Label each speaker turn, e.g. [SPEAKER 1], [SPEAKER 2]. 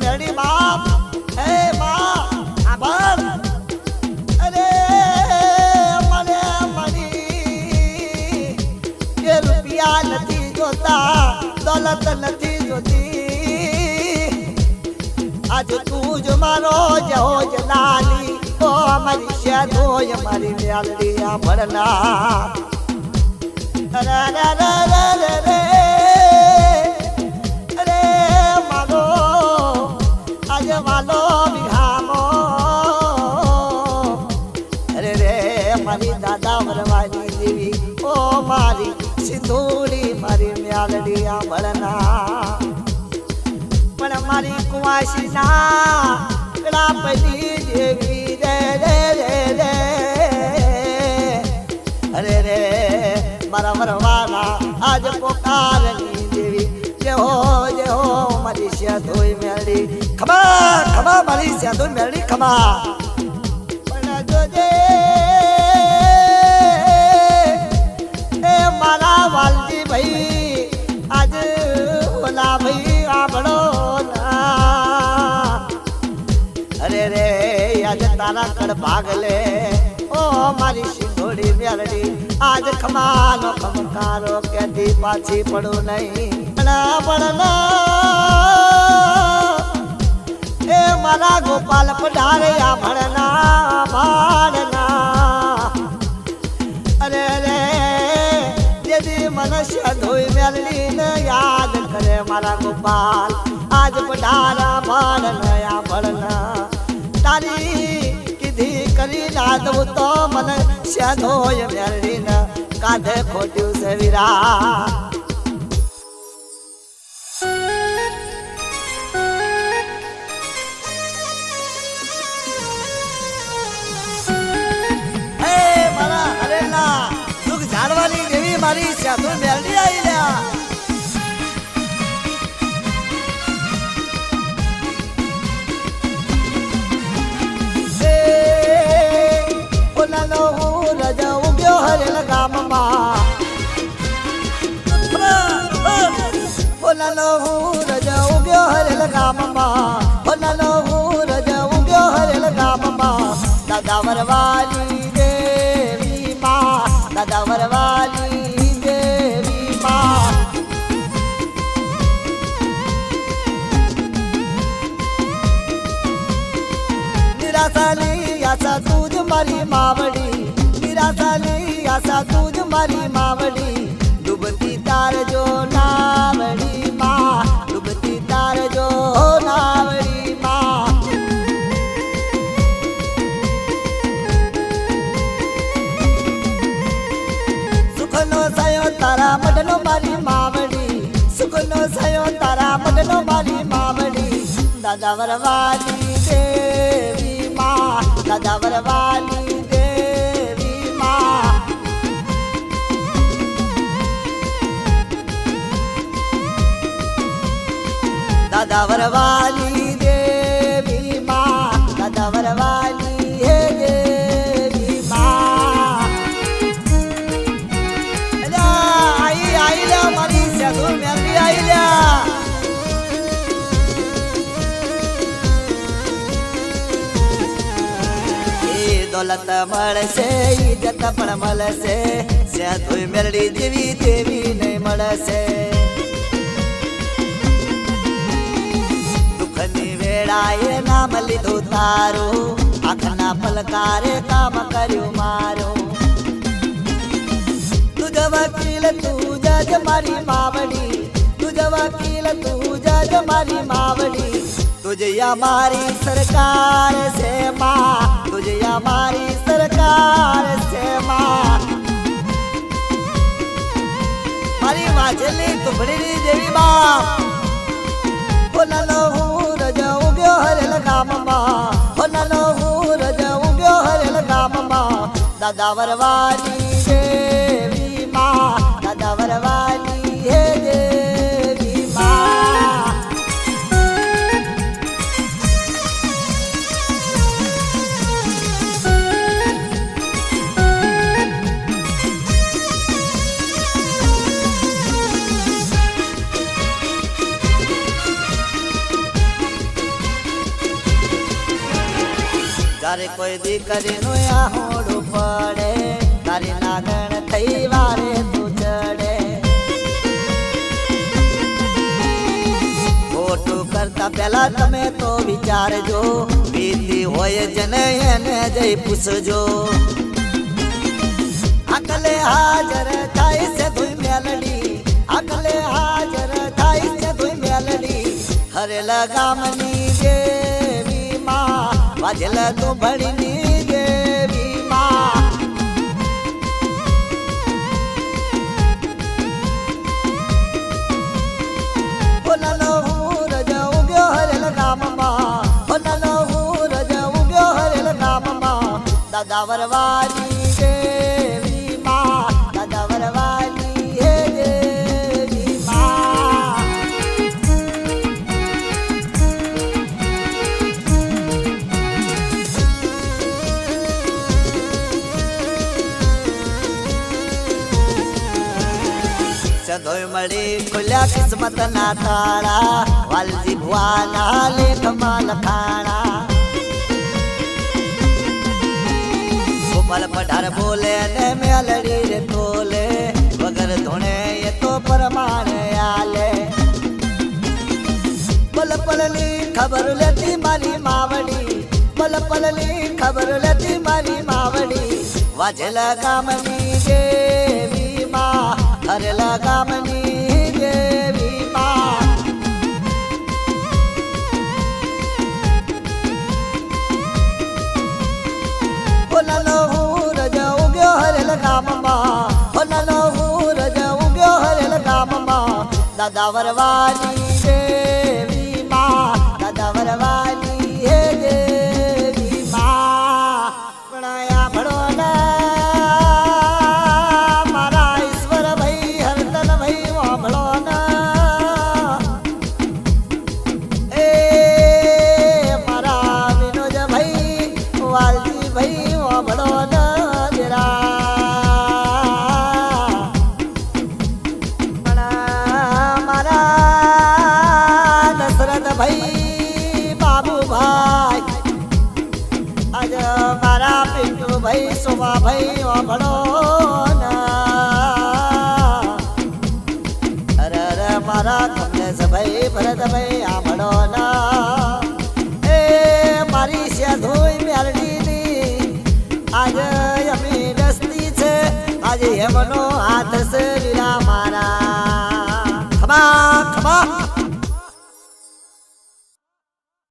[SPEAKER 1] મેળી જોતા આજે તું જ મારો જહો ઓ અમારી શેધોય મારી વ્યાલડી આ ભરના અરે સિંધુડી મારી મ્યાલડી આંબળના પણ મારી કુવાસીના કળાપલી દેવી રે રે રે રે. અરે, રે, મારા વરવાના આજ પોકારની દેવી જે હો જે હો મારી સ્યાધોઈ મેળી ખબર ખબર, મારી સ્યાધોઈ મેળી ખમા વાલજી ભાઈ, આજ ઓલા ભાઈ આપણો અરે રે, આજ તારા કડ ભાગ લે. ઓ મારી સિંધોડી મેલડી આજ ખમાનો ખમકારો કેદી પાછી પડું નહીં. ભણા એ મારા ગોપાલ પઢારે આ ભણના ભાડના મારા ગોપાલ. આજ પઢારા ભાડ નયા ભળના તારી કીધી કરી દઉં તો મને શ્યાધોય મેલડી ને કાંધે ખોટ્યું છે વિરા. મારી સાધુ દુઃખ ગામમાં ઓલાનો હું રજા ઉગ્યો હરેલ ગામમાં ઓલાનો હું રજા ઉગ્યો હરેલ ગામમાં દાદા વરવાલી દેવી મારી માવડી. નિરાશાની આશા તું જ મારી માવડી, ડૂબતી તાર જો નાવડી માં, ડૂબતી તાર જો નાવડી માં. સુખનો સયો તારા મઢનો મારી માવડી, સુખનો સયો તારા મઢનો મારી માવડી. દાદા વરવાની દેવી માં, દાદા વરવાલી દાદા વરવાલી દેવી માં દાદા હે દેવી માં આઈ આઈ લ્યા મારી સાધુ મેલડી આઈ લ્યા એ દોલત મળશે ઈજ્જત પણ મળશે સાધુ મેલડી જેવી દેવી નહીં મળશે દુઃખની નામ લીધું તારું. આંખના પલકારે કામ કર્યું મારું. તુજ વકીલ, તું જજ મારી માવડી. તુજ વકીલ, તું જજ મારી માવડી. તુજ અમારી સરકાર છે માં. તુજ અમારી સરકાર છે માં. મારી વાજલી તુભડીની દેવી બાપ દાદા દેવી માં દાદા વરવાની હે દેવી માં જ્યારે કોઈ દીકરીનું આહું પડે તારી લાગણ થઈ વારે તું ચડે ખોટું કરતા પહેલા તમે તો વિચારજો. વિધિ હોય જને એને જઈ પૂછજો. અકલે હાજર થાય છે ધોઈ મેલડી. અકલે હાજર થાય છે ધોઈ મેલડી. હરેલા ગામની દેવી માં વાજલ તો ભણીની દાદા વરવાની દેવી માં દાદા વરવાની હે દેવી માં સદોય ખુલ્યા કિસ્મત ના તાળા વાલજી ભુવાના લેખમાં લખાણા ગોપાલ પઢાર બોલે ને મેલડી રે તોલે, વગર ધોણે એ તો પ્રમાણે આલે. પલ પલની ખબર લેતી મારી માવડી પલ પલની ખબર લેતી મારી માવડી. વાજેલા ગામની દેવી માં હરેલા ગામની ગામમાં ભાઈ. આજ મારા પિન્ટુ ભાઈ સોમા ભાઈ વાભળો અરે અરે, મારા કમલેશ ભાઈ ભરતભાઈ આંભળો ના.